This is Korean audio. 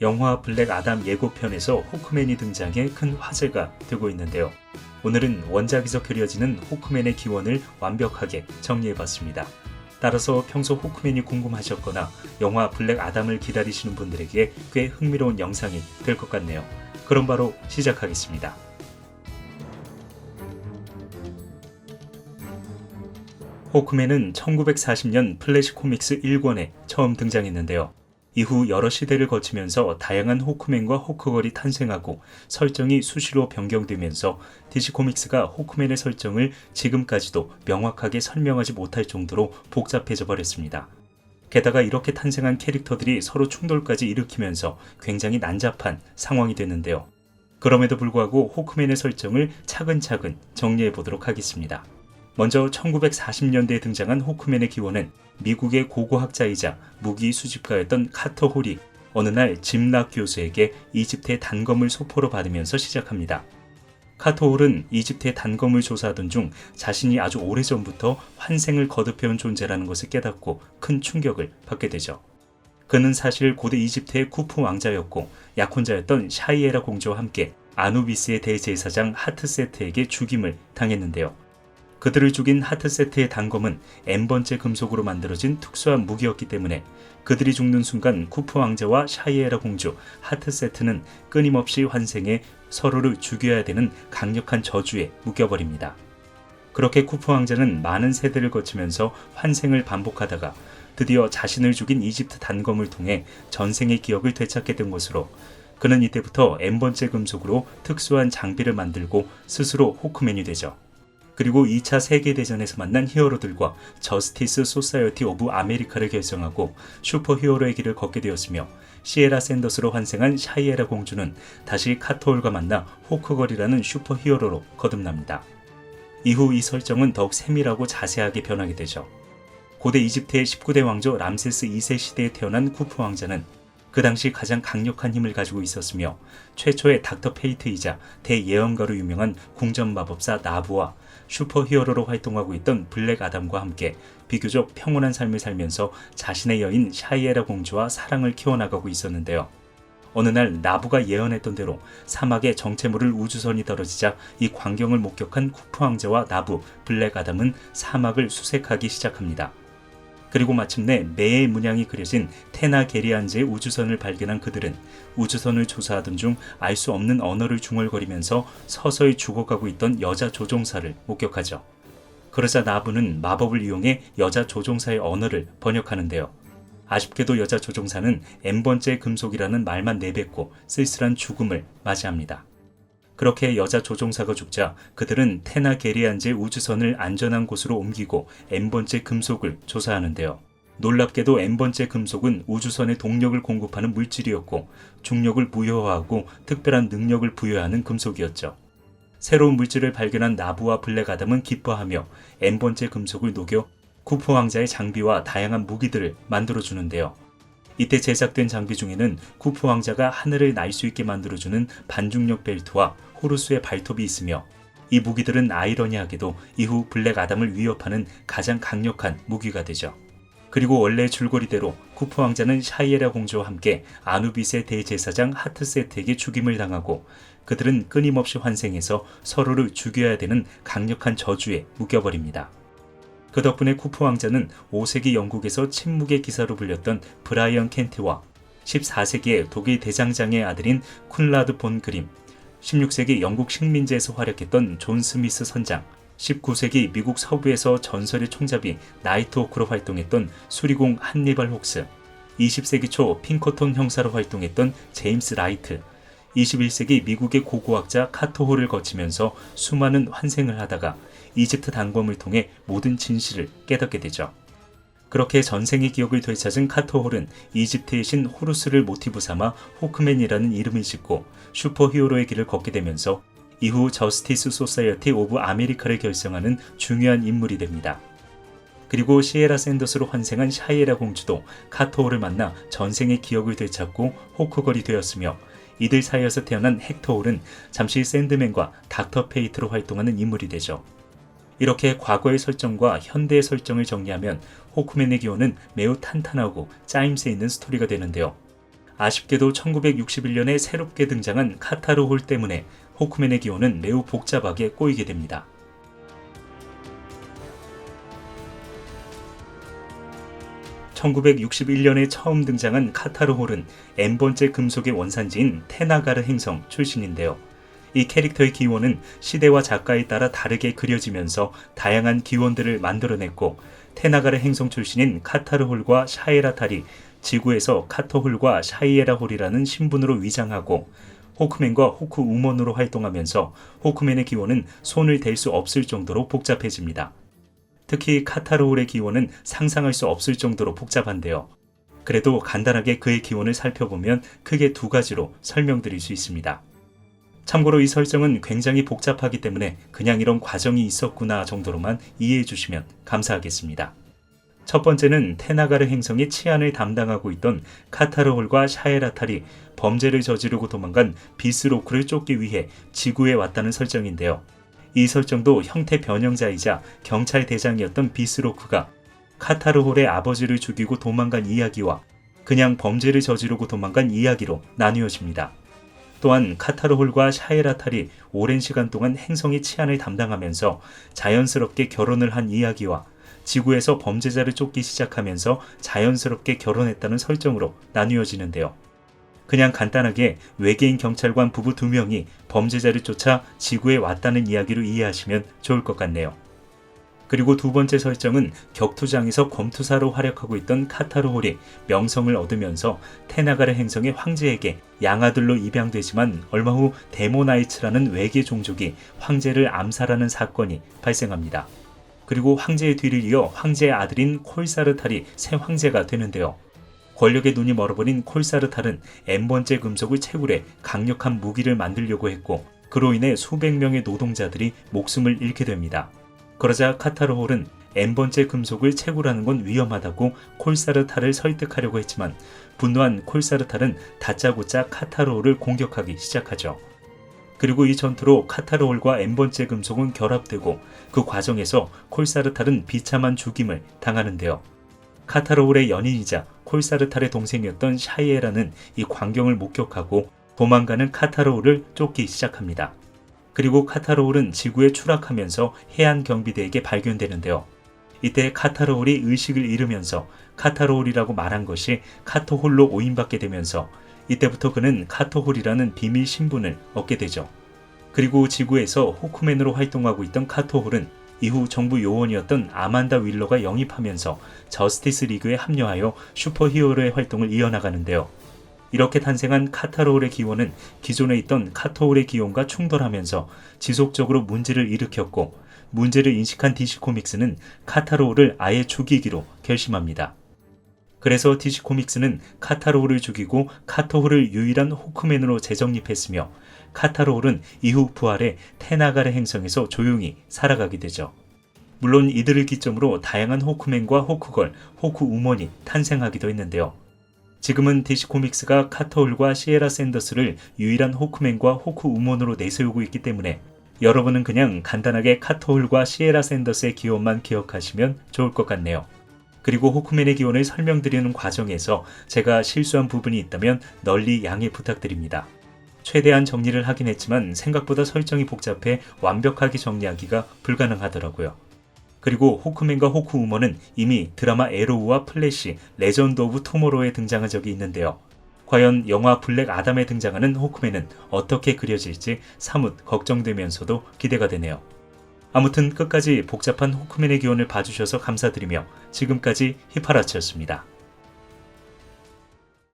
영화 블랙 아담 예고편에서 호크맨이 등장해 큰 화제가 되고 있는데요. 오늘은 원작에서 그려지는 호크맨의 기원을 완벽하게 정리해봤습니다. 따라서 평소 호크맨이 궁금하셨거나 영화 블랙 아담을 기다리시는 분들에게 꽤 흥미로운 영상이 될 것 같네요. 그럼 바로 시작하겠습니다. 호크맨은 1940년 플래시 코믹스 1권에 처음 등장했는데요. 이후 여러 시대를 거치면서 다양한 호크맨과 호크걸이 탄생하고 설정이 수시로 변경되면서 DC 코믹스가 호크맨의 설정을 지금까지도 명확하게 설명하지 못할 정도로 복잡해져 버렸습니다. 게다가 이렇게 탄생한 캐릭터들이 서로 충돌까지 일으키면서 굉장히 난잡한 상황이 됐는데요. 그럼에도 불구하고 호크맨의 설정을 차근차근 정리해 보도록 하겠습니다. 먼저 1940년대에 등장한 호크맨의 기원은 미국의 고고학자이자 무기 수집가였던 카터 홀이 어느 날 짐락 교수에게 이집트의 단검을 소포로 받으면서 시작합니다. 카터 홀은 이집트의 단검을 조사하던 중 자신이 아주 오래전부터 환생을 거듭해온 존재라는 것을 깨닫고 큰 충격을 받게 되죠. 그는 사실 고대 이집트의 쿠프 왕자였고 약혼자였던 샤이에라 공주와 함께 아누비스의 대제사장 하트세트에게 죽임을 당했는데요. 그들을 죽인 하트세트의 단검은 N번째 금속으로 만들어진 특수한 무기였기 때문에 그들이 죽는 순간 쿠프 왕자와 샤이에라 공주, 하트세트는 끊임없이 환생해 서로를 죽여야 되는 강력한 저주에 묶여버립니다. 그렇게 쿠프 왕자는 많은 세대를 거치면서 환생을 반복하다가 드디어 자신을 죽인 이집트 단검을 통해 전생의 기억을 되찾게 된 것으로 그는 이때부터 N번째 금속으로 특수한 장비를 만들고 스스로 호크맨이 되죠. 그리고 2차 세계대전에서 만난 히어로들과 저스티스 소사이어티 오브 아메리카를 결성하고 슈퍼 히어로의 길을 걷게 되었으며 시에라 샌더스로 환생한 샤이에라 공주는 다시 카토올과 만나 호크걸이라는 슈퍼 히어로로 거듭납니다. 이후 이 설정은 더욱 세밀하고 자세하게 변하게 되죠. 고대 이집트의 19대 왕조 람세스 2세 시대에 태어난 쿠프 왕자는 그 당시 가장 강력한 힘을 가지고 있었으며 최초의 닥터 페이트이자 대예언가로 유명한 궁전 마법사 나부와 슈퍼 히어로로 활동하고 있던 블랙 아담과 함께 비교적 평온한 삶을 살면서 자신의 여인 샤이에라 공주와 사랑을 키워나가고 있었는데요. 어느 날 나부가 예언했던 대로 사막에 정체모를 우주선이 떨어지자 이 광경을 목격한 쿠프 왕자와 나부, 블랙 아담은 사막을 수색하기 시작합니다. 그리고 마침내 매의 문양이 그려진 테나 게리안즈의 우주선을 발견한 그들은 우주선을 조사하던 중 알 수 없는 언어를 중얼거리면서 서서히 죽어가고 있던 여자 조종사를 목격하죠. 그러자 나부는 마법을 이용해 여자 조종사의 언어를 번역하는데요. 아쉽게도 여자 조종사는 N번째 금속이라는 말만 내뱉고 쓸쓸한 죽음을 맞이합니다. 그렇게 여자 조종사가 죽자 그들은 테나 게리안제 우주선을 안전한 곳으로 옮기고 N번째 금속을 조사하는데요. 놀랍게도 N번째 금속은 우주선의 동력을 공급하는 물질이었고 중력을 무효화하고 특별한 능력을 부여하는 금속이었죠. 새로운 물질을 발견한 나부와 블랙 아담은 기뻐하며 N번째 금속을 녹여 쿠프 왕자의 장비와 다양한 무기들을 만들어주는데요. 이때 제작된 장비 중에는 쿠프 왕자가 하늘을 날 수 있게 만들어주는 반중력 벨트와 호루스의 발톱이 있으며 이 무기들은 아이러니하게도 이후 블랙 아담을 위협하는 가장 강력한 무기가 되죠. 그리고 원래 줄거리대로 쿠프 왕자는 샤이에라 공주와 함께 아누비스의 대제사장 하트세트에게 죽임을 당하고 그들은 끊임없이 환생해서 서로를 죽여야 되는 강력한 저주에 묶여버립니다. 그 덕분에 쿠프 왕자는 5세기 영국에서 침묵의 기사로 불렸던 브라이언 켄트와 14세기의 독일 대장장의 아들인 쿤라드 본 그림, 16세기 영국 식민지에서 활약했던 존 스미스 선장, 19세기 미국 서부에서 전설의 총잡이 나이트 호크로 활동했던 수리공 한니발 혹스, 20세기 초 핑커톤 형사로 활동했던 제임스 라이트, 21세기 미국의 고고학자 카토호를 거치면서 수많은 환생을 하다가 이집트 단검을 통해 모든 진실을 깨닫게 되죠. 그렇게 전생의 기억을 되찾은 카토홀은 이집트의 신 호루스를 모티브 삼아 호크맨이라는 이름을 짓고 슈퍼 히어로의 길을 걷게 되면서 이후 저스티스 소사이어티 오브 아메리카를 결성하는 중요한 인물이 됩니다. 그리고 시에라 샌더스로 환생한 샤이에라 공주도 카토홀을 만나 전생의 기억을 되찾고 호크걸이 되었으며 이들 사이에서 태어난 헥터 홀은 잠시 샌드맨과 닥터 페이트로 활동하는 인물이 되죠. 이렇게 과거의 설정과 현대의 설정을 정리하면 호크맨의 기원은 매우 탄탄하고 짜임새 있는 스토리가 되는데요. 아쉽게도 1961년에 새롭게 등장한 카타르 홀 때문에 호크맨의 기원은 매우 복잡하게 꼬이게 됩니다. 1961년에 처음 등장한 카타르 홀은 n번째 금속의 원산지인 테나가르 행성 출신인데요. 이 캐릭터의 기원은 시대와 작가에 따라 다르게 그려지면서 다양한 기원들을 만들어냈고 테나가르 행성 출신인 카타르 홀과 샤에라 탈이 지구에서 카터홀과 샤이에라 홀이라는 신분으로 위장하고 호크맨과 호크 우먼으로 활동하면서 호크맨의 기원은 손을 댈 수 없을 정도로 복잡해집니다. 특히 카타르홀의 기원은 상상할 수 없을 정도로 복잡한데요. 그래도 간단하게 그의 기원을 살펴보면 크게 두 가지로 설명드릴 수 있습니다. 참고로 이 설정은 굉장히 복잡하기 때문에 그냥 이런 과정이 있었구나 정도로만 이해해 주시면 감사하겠습니다. 첫 번째는 테나가르 행성의 치안을 담당하고 있던 카타르홀과 샤에라탈이 범죄를 저지르고 도망간 비스로크를 쫓기 위해 지구에 왔다는 설정인데요. 이 설정도 형태 변형자이자 경찰 대장이었던 비스로크가 카타르홀의 아버지를 죽이고 도망간 이야기와 그냥 범죄를 저지르고 도망간 이야기로 나뉘어집니다. 또한 카타르홀과 샤에라탈이 오랜 시간 동안 행성의 치안을 담당하면서 자연스럽게 결혼을 한 이야기와 지구에서 범죄자를 쫓기 시작하면서 자연스럽게 결혼했다는 설정으로 나뉘어지는데요. 그냥 간단하게 외계인 경찰관 부부 두 명이 범죄자를 쫓아 지구에 왔다는 이야기로 이해하시면 좋을 것 같네요. 그리고 두 번째 설정은 격투장에서 검투사로 활약하고 있던 카타르 홀이 명성을 얻으면서 테나가르 행성의 황제에게 양아들로 입양되지만 얼마 후 데모나이츠라는 외계 종족이 황제를 암살하는 사건이 발생합니다. 그리고 황제의 뒤를 이어 황제의 아들인 콜사르탈이 새 황제가 되는데요. 권력의 눈이 멀어버린 콜사르탈은 n번째 금속을 채굴해 강력한 무기를 만들려고 했고 그로 인해 수백 명의 노동자들이 목숨을 잃게 됩니다. 그러자 카타르홀은 n번째 금속을 채굴하는 건 위험하다고 콜사르탈을 설득하려고 했지만 분노한 콜사르탈은 다짜고짜 카타르홀을 공격하기 시작하죠. 그리고 이 전투로 카타르홀과 n번째 금속은 결합되고 그 과정에서 콜사르탈은 비참한 죽임을 당하는데요. 카타르홀의 연인이자 콜사르탈의 동생이었던 샤이에라는 이 광경을 목격하고 도망가는 카타르홀을 쫓기 시작합니다. 그리고 카타르홀은 지구에 추락하면서 해안 경비대에게 발견되는데요. 이때 카타르홀이 의식을 잃으면서 카타르홀이라고 말한 것이 카토홀로 오인받게 되면서 이때부터 그는 카토홀이라는 비밀 신분을 얻게 되죠. 그리고 지구에서 호크맨으로 활동하고 있던 카토홀은 이후 정부 요원이었던 아만다 윌러가 영입하면서 저스티스 리그에 합류하여 슈퍼히어로의 활동을 이어나가는데요. 이렇게 탄생한 카타로울의 기원은 기존에 있던 카토울의 기원과 충돌하면서 지속적으로 문제를 일으켰고 문제를 인식한 DC 코믹스는 카타로울을 아예 죽이기로 결심합니다. 그래서 DC 코믹스는 카타로울을 죽이고 카토홀을 유일한 호크맨으로 재정립했으며 카타로울은 이후 부활해 테나가르 행성에서 조용히 살아가게 되죠. 물론 이들을 기점으로 다양한 호크맨과 호크걸, 호크우먼이 탄생하기도 했는데요. 지금은 DC 코믹스가 카토홀과 시에라 샌더스를 유일한 호크맨과 호크우먼으로 내세우고 있기 때문에 여러분은 그냥 간단하게 카토홀과 시에라 샌더스의 기원만 기억하시면 좋을 것 같네요. 그리고 호크맨의 기원을 설명드리는 과정에서 제가 실수한 부분이 있다면 널리 양해 부탁드립니다. 최대한 정리를 하긴 했지만 생각보다 설정이 복잡해 완벽하게 정리하기가 불가능하더라고요. 그리고 호크맨과 호크 우먼은 이미 드라마 에로우와 플래시, 레전드 오브 토모로에 등장한 적이 있는데요. 과연 영화 블랙 아담에 등장하는 호크맨은 어떻게 그려질지 사뭇 걱정되면서도 기대가 되네요. 아무튼 끝까지 복잡한 호크맨의 기원을 봐주셔서 감사드리며 지금까지 히파라치였습니다.